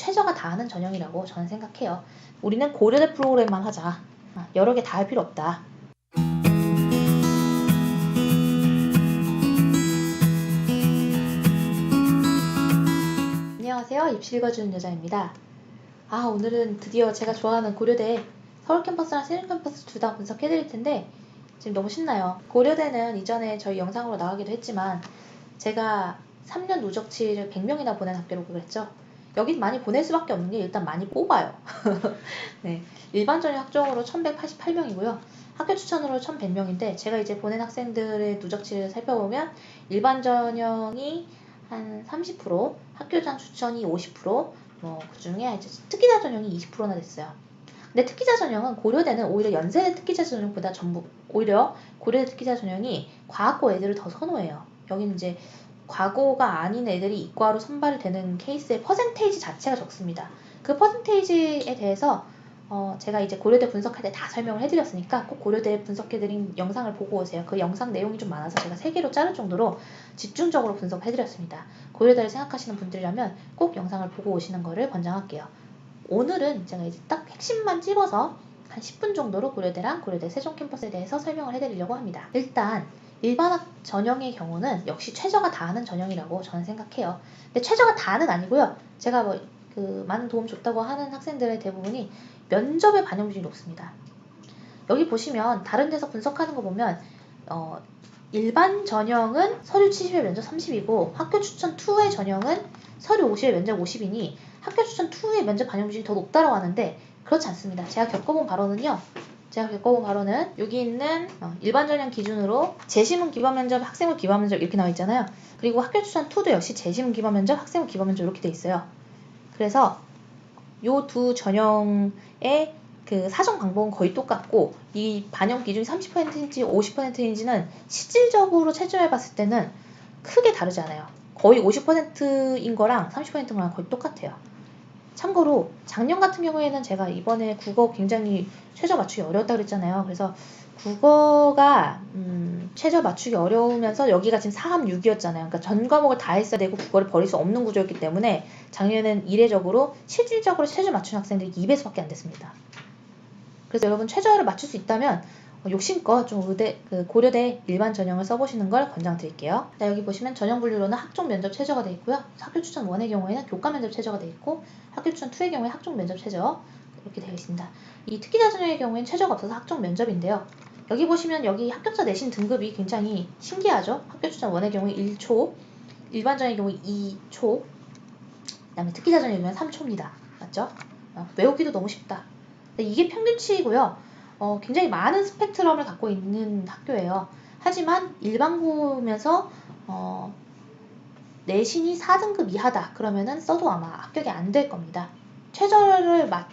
최저가 다 하는 전형이라고 저는 생각해요. 우리는 고려대 프로그램만 하자. 아, 여러 개 다 할 필요 없다. 안녕하세요. 입시 읽어주는 여자입니다. 아, 오늘은 드디어 제가 좋아하는 고려대 서울 캠퍼스랑 세종 캠퍼스 둘 다 분석해드릴 텐데 지금 너무 신나요. 고려대는 이전에 저희 영상으로 나가기도 했지만 제가 3년 누적치를 100명이나 보낸 학교로 그랬죠. 여긴 많이 보낼 수밖에 없는 게 일단 많이 뽑아요. 네, 일반 전형 학종으로 1188명이고요. 학교 추천으로 1100명인데 제가 이제 보낸 학생들의 누적치를 살펴보면 일반 전형이 한 30%, 학교장 추천이 50%, 뭐 그중에 이제 특기자 전형이 20%나 됐어요. 근데 특기자 전형은 고려대는 오히려 연세대 특기자 전형보다 전부 오히려 고려대 특기자 전형이 과학고 애들을 더 선호해요. 여기는 이제 과거가 아닌 애들이 이과로 선발이 되는 케이스의 퍼센테이지 자체가 적습니다. 그 퍼센테이지에 대해서 어, 제가 이제 고려대 분석할 때 다 설명을 해드렸으니까 꼭 고려대 분석해드린 영상을 보고 오세요. 그 영상 내용이 좀 많아서 제가 세 개로 자를 정도로 집중적으로 분석해드렸습니다. 고려대를 생각하시는 분들이라면 꼭 영상을 보고 오시는 것을 권장할게요. 오늘은 제가 이제 딱 핵심만 찍어서 한 10분 정도로 고려대랑 고려대 세종 캠퍼스에 대해서 설명을 해드리려고 합니다. 일단 일반학 전형의 경우는 역시 최저가 다 하는 전형이라고 저는 생각해요. 근데 최저가 다는 아니고요. 제가 뭐 그 많은 도움 줬다고 하는 학생들의 대부분이 면접에 반영 비중이 높습니다. 여기 보시면 다른 데서 분석하는 거 보면 어, 일반 전형은 서류 70에 면접 30이고 학교 추천 2의 전형은 서류 50에 면접 50이니 학교 추천 2의 면접 반영 비중이 더 높다고 하는데 그렇지 않습니다. 제가 겪어본 바로는요. 제가 겪어본 바로는 여기 있는 어, 일반 전형 기준으로 재심은 기반 면접, 학생부 기반 면접 이렇게 나와 있잖아요. 그리고 학교 추천 2도 역시 재심은 기반 면접, 학생부 기반 면접 이렇게 돼 있어요. 그래서 요 두 전형의 그 사정 방법은 거의 똑같고 이 반영 기준이 30%인지 50%인지는 실질적으로 채점해 봤을 때는 크게 다르지 않아요. 거의 50%인 거랑 30%인 거랑 거의 똑같아요. 참고로 작년 같은 경우에는 제가 이번에 국어 굉장히 최저 맞추기 어려웠다 그랬잖아요. 그래서 국어가 음, 최저 맞추기 어려우면서 여기가 지금 4함 6이었잖아요. 그러니까 전 과목을 다 했어야 되고 국어를 버릴 수 없는 구조였기 때문에 작년에는 이례적으로 실질적으로 최저 맞춘 학생들이 2배수밖에 안 됐습니다. 그래서 여러분 최저를 맞출 수 있다면 욕심껏 좀 의대, 그 고려대 일반 전형을 써보시는 걸 권장드릴게요. 자, 여기 보시면 전형 분류로는 학종 면접 최저가 되어 있고요. 학교 추천 1의 경우에는 교과 면접 최저가 되어 있고 학교 추천 2의 경우에 학종 면접 최저 이렇게 되어 있습니다. 이 특기자 전형의 경우에는 최저가 없어서 학종 면접인데요. 여기 보시면 여기 합격자 내신 등급이 굉장히 신기하죠. 학교 추천 1의 경우에 1초, 일반 전형의 경우에 2초, 그다음에 특기자 전형의 경우에 3초입니다. 맞죠? 어, 외우기도 너무 쉽다. 이게 평균치이고요. 어, 굉장히 많은 스펙트럼을 갖고 있는 학교예요. 하지만 일반고면서 어, 내신이 4등급 이하다 그러면은 써도 아마 합격이 안 될 겁니다. 최저를 맞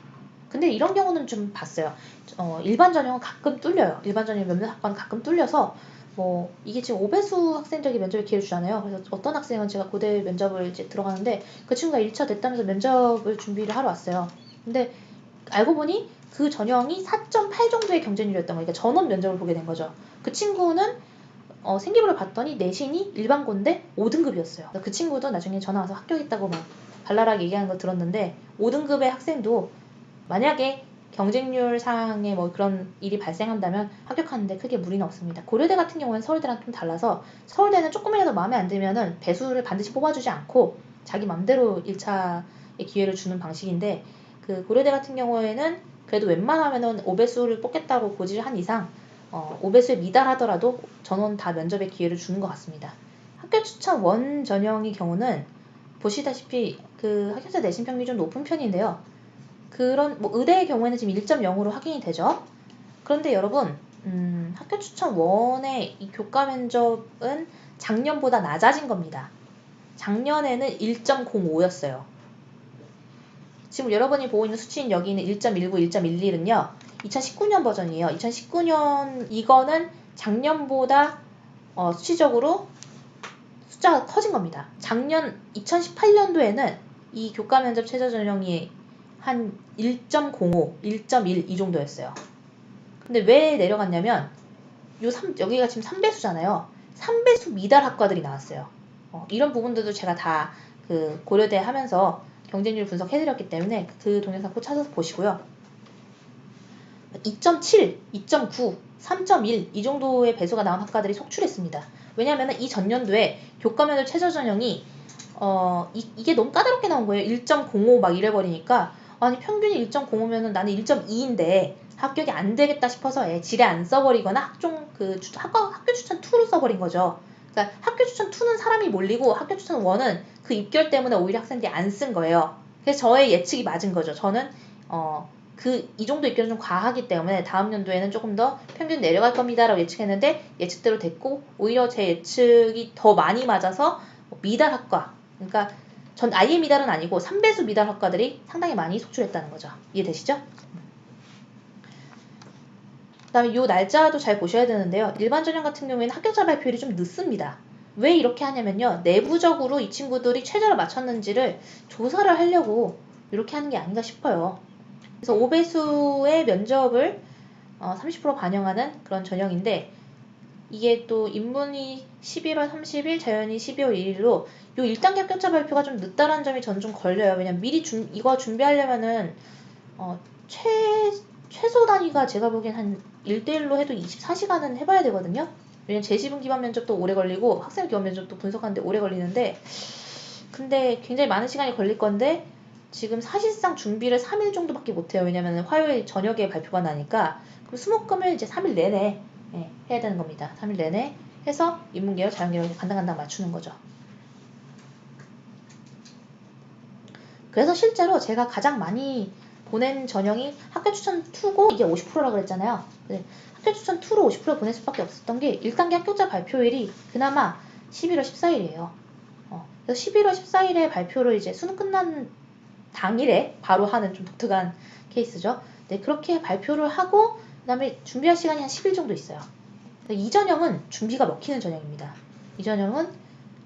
근데 이런 경우는 좀 봤어요. 어, 일반 전형은 가끔 뚫려요. 일반 전형 몇몇 학과는 가끔 뚫려서 뭐 이게 지금 오배수 학생들에게 면접을 기회를 주잖아요. 그래서 어떤 학생은 제가 고대 면접을 이제 들어가는데 그 친구가 1차 됐다면서 면접을 준비를 하러 왔어요. 근데 알고 보니 그 전형이 4.8 정도의 경쟁률이었던 거니까 전원 면접을 보게 된 거죠. 그 친구는 어, 생기부를 봤더니 내신이 일반고인데 5등급이었어요. 그 친구도 나중에 전화 와서 합격했다고 막 발랄하게 얘기하는 거 들었는데 5등급의 학생도 만약에 경쟁률 상에 뭐 그런 일이 발생한다면 합격하는데 크게 무리는 없습니다. 고려대 같은 경우는 서울대랑 좀 달라서 서울대는 조금이라도 마음에 안 들면은 배수를 반드시 뽑아주지 않고 자기 맘대로 1차의 기회를 주는 방식인데 그 고려대 같은 경우에는 그래도 웬만하면은 5배수를 뽑겠다고 고지를 한 이상 어, 5배수에 미달하더라도 전원 다 면접의 기회를 주는 것 같습니다. 학교 추천 원 전형의 경우는 보시다시피 그 학교자 내신 평균이 좀 높은 편인데요. 그런 뭐 의대의 경우에는 지금 1.0으로 확인이 되죠. 그런데 여러분 음, 학교 추천 원의 이 교과 면접은 작년보다 낮아진 겁니다. 작년에는 1.05였어요. 지금 여러분이 보고 있는 수치인 여기 있는 1.19, 1.11은요. 2019년 버전이에요. 2019년 이거는 작년보다 어, 수치적으로 숫자가 커진 겁니다. 작년 2018년도에는 이 교과 면접 최저 전형이 한 1.05, 1.1 이 정도였어요. 근데 왜 내려갔냐면 요 3, 여기가 지금 3배수잖아요. 3배수 미달 학과들이 나왔어요. 어, 이런 부분들도 제가 다 그 고려대 하면서 경쟁률 분석해드렸기 때문에 그 동영상 꼭 찾아서 보시고요. 2.7, 2.9, 3.1 이 정도의 배수가 나온 학과들이 속출했습니다. 왜냐하면 이 전년도에 교과면허 최저 전형이 어 이, 게 너무 까다롭게 나온 거예요. 1.05 막 이래버리니까 아니 평균이 1.05면은 나는 1.2인데 합격이 안 되겠다 싶어서 애 지레 안 써버리거나 학종 그 학과 학교 추천 2로 써버린 거죠. 그러니까 학교 추천 2는 사람이 몰리고 학교 추천 1은 그 입결 때문에 오히려 학생들이 안 쓴 거예요. 그래서 저의 예측이 맞은 거죠. 저는 어 그 이 정도 입결은 좀 과하기 때문에 다음 연도에는 조금 더 평균 내려갈 겁니다라고 예측했는데 예측대로 됐고 오히려 제 예측이 더 많이 맞아서 미달 학과 그러니까 전 아예 미달은 아니고 3배수 미달 학과들이 상당히 많이 속출했다는 거죠. 이해되시죠? 그다음에 이 날짜도 잘 보셔야 되는데요. 일반 전형 같은 경우에는 합격자 발표율이 좀 늦습니다. 왜 이렇게 하냐면요. 내부적으로 이 친구들이 최저를 맞췄는지를 조사를 하려고 이렇게 하는 게 아닌가 싶어요. 그래서 5배수의 면접을 어, 30% 반영하는 그런 전형인데 이게 또 인문이 11월 30일, 자연이 12월 1일로 요 1단계 합격자 발표가 좀 늦다라는 점이 저는 좀 걸려요. 왜냐면 미리 준, 이거 준비하려면은 어, 최, 최소 단위가 제가 보기엔 한 1대1로 해도 24시간은 해봐야 되거든요. 왜냐면 재시분 기반 면접도 오래 걸리고 학생 기반 면접도 분석하는데 오래 걸리는데 근데 굉장히 많은 시간이 걸릴 건데 지금 사실상 준비를 3일 정도밖에 못해요. 왜냐면 화요일 저녁에 발표가 나니까 그럼 수목금을 이제 3일 내내 예, 해야 되는 겁니다. 3일 내내 해서 인문계열, 자연계열 간당간당 맞추는 거죠. 그래서 실제로 제가 가장 많이 보낸 전형이 학교 추천 2고 이게 50%라고 그랬잖아요. 학교 추천 2로 50% 보낼 수밖에 없었던 게 1단계 합격자 발표일이 그나마 11월 14일이에요. 어, 그래서 11월 14일에 발표를 이제 수능 끝난 당일에 바로 하는 좀 독특한 케이스죠. 네, 그렇게 발표를 하고 그다음에 준비할 시간이 한 10일 정도 있어요. 이 전형은 준비가 먹히는 전형입니다. 이 전형은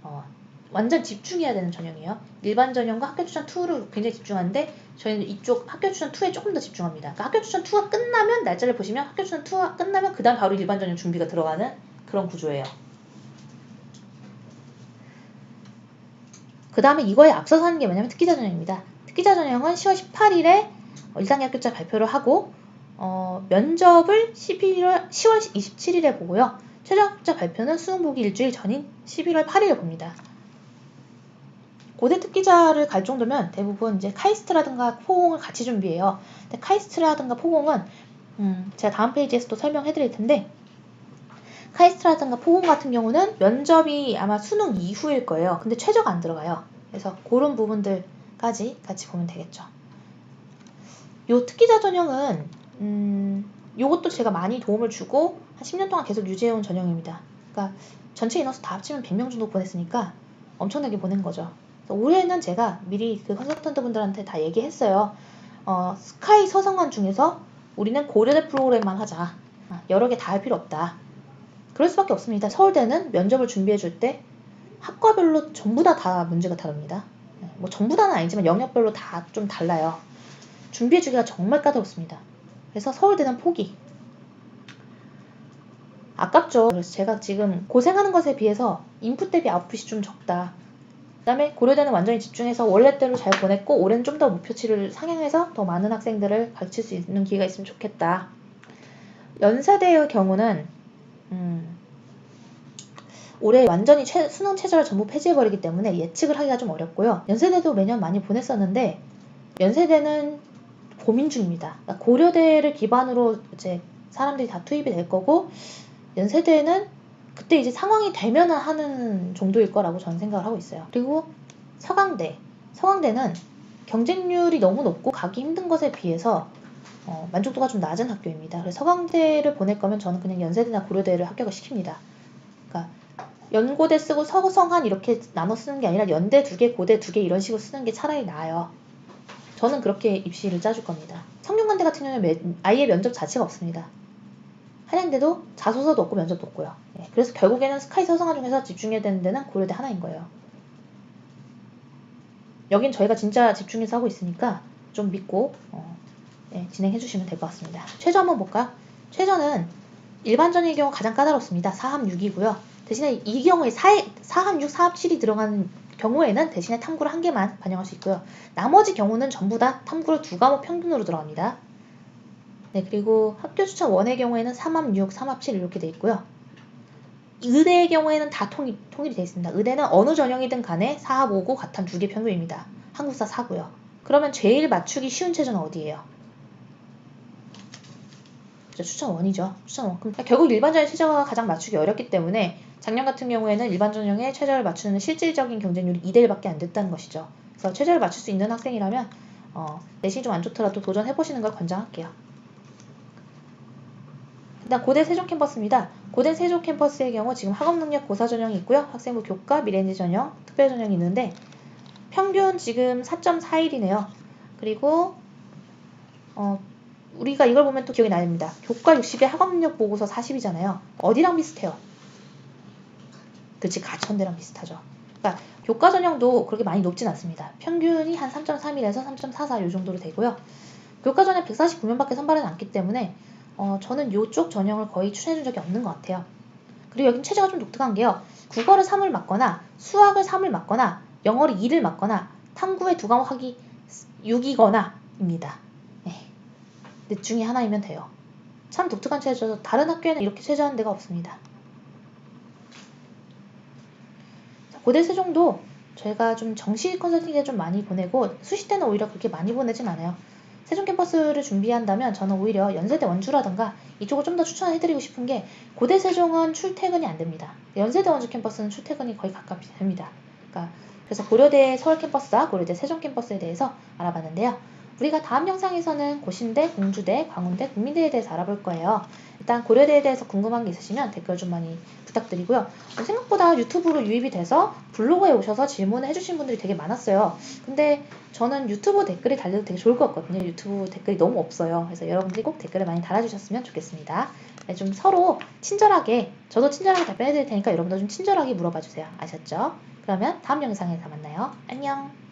어, 완전 집중해야 되는 전형이에요. 일반 전형과 학교 추천 2를 굉장히 집중하는데 저희는 이쪽 학교 추천 2에 조금 더 집중합니다. 그러니까 학교 추천 2가 끝나면 날짜를 보시면 학교 추천 2가 끝나면 그다음 바로 일반 전형 준비가 들어가는 그런 구조예요. 그 다음에 이거에 앞서서 하는 게 뭐냐면 특기자 전형입니다. 특기자 전형은 10월 18일에 1단계 합격자 발표를 하고 어, 면접을 11월, 10월 27일에 보고요. 최종 합격자 발표는 수능 보기 일주일 전인 11월 8일에 봅니다. 고대 특기자를 갈 정도면 대부분 이제 카이스트라든가 포공을 같이 준비해요. 근데 카이스트라든가 포공은 음, 제가 다음 페이지에서도 설명해 드릴 텐데 카이스트라든가 포공 같은 경우는 면접이 아마 수능 이후일 거예요. 근데 최저가 안 들어가요. 그래서 그런 부분들까지 같이 보면 되겠죠. 요 특기자 전형은 음, 요것도 제가 많이 도움을 주고 한 10년 동안 계속 유지해온 전형입니다. 그러니까 전체 인원수 다 합치면 100명 정도 보냈으니까 엄청나게 보낸 거죠. 올해는 제가 미리 그 컨설턴트 분들한테 다 얘기했어요. 어, 스카이 서성관 중에서 우리는 고려대 프로그램만 하자. 아, 여러 개 다 할 필요 없다. 그럴 수밖에 없습니다. 서울대는 면접을 준비해 줄 때 학과별로 전부 다 다 문제가 다릅니다. 네, 뭐 전부 다는 아니지만 영역별로 다 좀 달라요. 준비해 주기가 정말 까다롭습니다. 그래서 서울대는 포기. 아깝죠. 그래서 제가 지금 고생하는 것에 비해서 인풋 대비 아웃풋이 좀 적다. 그 다음에 고려대는 완전히 집중해서 원래대로 잘 보냈고 올해는 좀 더 목표치를 상향해서 더 많은 학생들을 가르칠 수 있는 기회가 있으면 좋겠다. 연세대의 경우는 음, 올해 완전히 최, 수능 최저를 전부 폐지해버리기 때문에 예측을 하기가 좀 어렵고요. 연세대도 매년 많이 보냈었는데 연세대는 고민 중입니다. 그러니까 고려대를 기반으로 이제 사람들이 다 투입이 될 거고 연세대는 그때 이제 상황이 되면은 하는 정도일 거라고 저는 생각을 하고 있어요. 그리고 서강대. 서강대는 경쟁률이 너무 높고 가기 힘든 것에 비해서 어, 만족도가 좀 낮은 학교입니다. 그래서 서강대를 보낼 거면 저는 그냥 연세대나 고려대를 합격을 시킵니다. 그러니까 연고대 쓰고 서성한 이렇게 나눠 쓰는 게 아니라 연대 두 개, 고대 두 개 이런 식으로 쓰는 게 차라리 나아요. 저는 그렇게 입시를 짜줄 겁니다. 성균관대 같은 경우는 아예 면접 자체가 없습니다. 한양대도 자소서도 없고 면접도 없고요. 예, 그래서 결국에는 스카이 서성화 중에서 집중해야 되는 데는 고려대 하나인 거예요. 여긴 저희가 진짜 집중해서 하고 있으니까 좀 믿고 어, 예, 진행해 주시면 될 것 같습니다. 최저 한번 볼까요? 최저는 일반전의 경우 가장 까다롭습니다. 4합 6이고요. 대신에 이 경우에 4, 4합 6, 4합 7이 들어가는 경우에는 대신에 탐구를 한 개만 반영할 수 있고요. 나머지 경우는 전부 다 탐구를 두 과목 평균으로 들어갑니다. 네, 그리고 학교 추천 원의 경우에는 3합 6, 3합 7 이렇게 돼 있고요. 의대의 경우에는 다 통일, 통일이 되어 있습니다. 의대는 어느 전형이든 간에 4합 5고 가탐 두개 평균입니다. 한국사 4고요. 그러면 제일 맞추기 쉬운 체제는 어디예요? 추천 원이죠. 추천 원. 그럼 결국 일반 전형 최저가 가장 맞추기 어렵기 때문에 작년 같은 경우에는 일반 전형의 최저를 맞추는 실질적인 경쟁률이 2대 1밖에 안 됐다는 것이죠. 그래서 최저를 맞출 수 있는 학생이라면 어, 내신이 좀안 좋더라도 도전해 보시는 걸 권장할게요. 일단 고대 세종 캠퍼스입니다. 고대 세종 캠퍼스의 경우 지금 학업 능력 고사 전형이 있고요. 학생부 교과, 미래인지 전형, 특별 전형이 있는데 평균 지금 4.41이네요. 그리고 어, 우리가 이걸 보면 또 기억이 나됩니다. 교과 60에 학업 능력 보고서 40이잖아요. 어디랑 비슷해요? 그치 가천대랑 비슷하죠. 그러니까 교과 전형도 그렇게 많이 높진 않습니다. 평균이 한 3.31에서 3.44 요 정도로 되고요. 교과 전형 149명밖에 선발하지 않기 때문에 어, 저는 이쪽 전형을 거의 추천해 준 적이 없는 것 같아요. 그리고 여긴 체제가 좀 독특한 게요. 국어를 3을 맞거나 수학을 3을 맞거나 영어를 2를 맞거나 탐구의 두 과목이 6이거나 입니다. 네. 넷 중에 하나이면 돼요. 참 독특한 체제죠. 다른 학교에는 이렇게 체제하는 데가 없습니다. 고대 세종도 저희가 좀 정시 컨설팅에 좀 많이 보내고 수시 때는 오히려 그렇게 많이 보내진 않아요. 세종 캠퍼스를 준비한다면 저는 오히려 연세대 원주라든가 이쪽을 좀 더 추천해 드리고 싶은 게 고대 세종은 출퇴근이 안 됩니다. 연세대 원주 캠퍼스는 출퇴근이 거의 가깝이 됩니다. 그러니까 그래서 고려대 서울 캠퍼스와 고려대 세종 캠퍼스에 대해서 알아봤는데요. 우리가 다음 영상에서는 고신대, 공주대, 광운대, 국민대에 대해서 알아볼 거예요. 일단 고려대에 대해서 궁금한 게 있으시면 댓글 좀 많이 부탁드리고요. 생각보다 유튜브로 유입이 돼서 블로그에 오셔서 질문을 해주신 분들이 되게 많았어요. 근데 저는 유튜브 댓글이 달려도 되게 좋을 것 같거든요. 유튜브 댓글이 너무 없어요. 그래서 여러분들이 꼭 댓글을 많이 달아주셨으면 좋겠습니다. 네, 좀 서로 친절하게, 저도 친절하게 답변해드릴 테니까 여러분도 좀 친절하게 물어봐 주세요. 아셨죠? 그러면 다음 영상에서 만나요. 안녕!